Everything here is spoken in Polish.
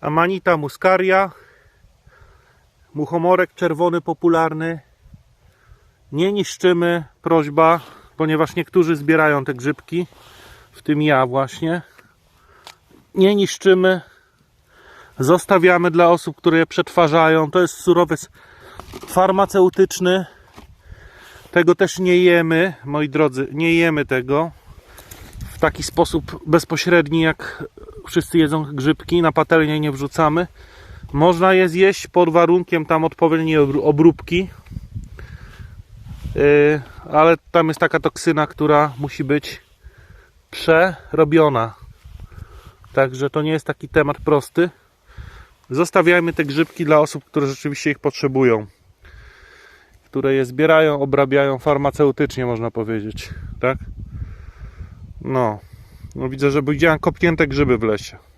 Amanita muscaria, muchomorek czerwony popularny. Nie niszczymy, prośba, ponieważ niektórzy zbierają te grzybki, w tym ja właśnie. Nie niszczymy, zostawiamy dla osób, które je przetwarzają. To jest surowiec farmaceutyczny. Tego też nie jemy, moi drodzy, nie jemy tego w taki sposób bezpośredni, jak wszyscy jedzą grzybki, na patelnię nie wrzucamy. Można je zjeść pod warunkiem tam odpowiedniej obró- obróbki, Yy, ale tam jest taka toksyna, która musi być przerobiona. Także to nie jest taki temat prosty. Zostawiajmy te grzybki dla osób, które rzeczywiście ich potrzebują. Które je zbierają, obrabiają farmaceutycznie, można powiedzieć. Tak? No. No widzę, że widziałem kopnięte grzyby w lesie.